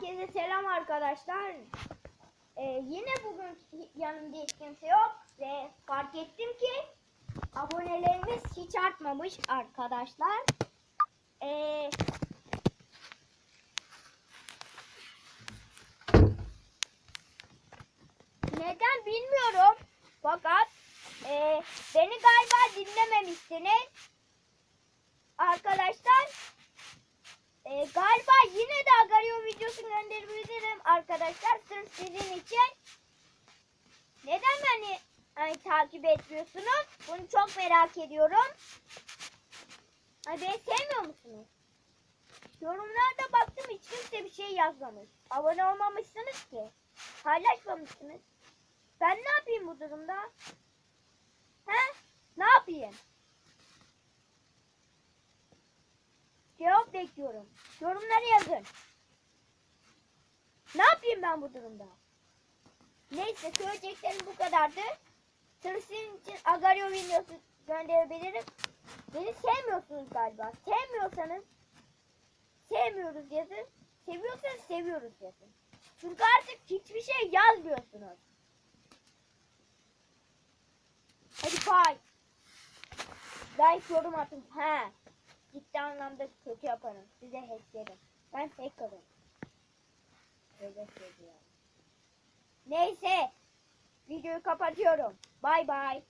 Herkese selam arkadaşlar. Ee, yine bugün yanımda hiç kimse yok ve fark ettim ki abonelerimiz hiç artmamış arkadaşlar. Ee, neden bilmiyorum fakat e, beni galiba dinlememişsiniz. Arkadaşlar e, galiba yine de Agario videosu gönderebilirim arkadaşlar. Sırf sizin için. Neden beni hani, takip etmiyorsunuz? Bunu çok merak ediyorum. Hani beni sevmiyor musunuz? Yorumlarda baktım hiç kimse bir şey yazmamış. Abone olmamışsınız ki. Paylaşmamışsınız. Ben ne yapayım bu durumda? He? Ne yapayım? Cevap bekliyorum. Yorumları yazın. Ne yapayım ben bu durumda? Neyse söyleyeceklerim bu kadardı. Sırf için Agario videosu gönderebilirim. Beni sevmiyorsunuz galiba. Sevmiyorsanız sevmiyoruz yazın. Seviyorsanız seviyoruz yazın. Çünkü artık hiçbir şey yazmıyorsunuz. Hadi bay. Like yorum atın. He. Ciddi anlamda kötü yaparım. Size hacklerim. Ben hackerım. Neyse. Videoyu kapatıyorum. Bay bay.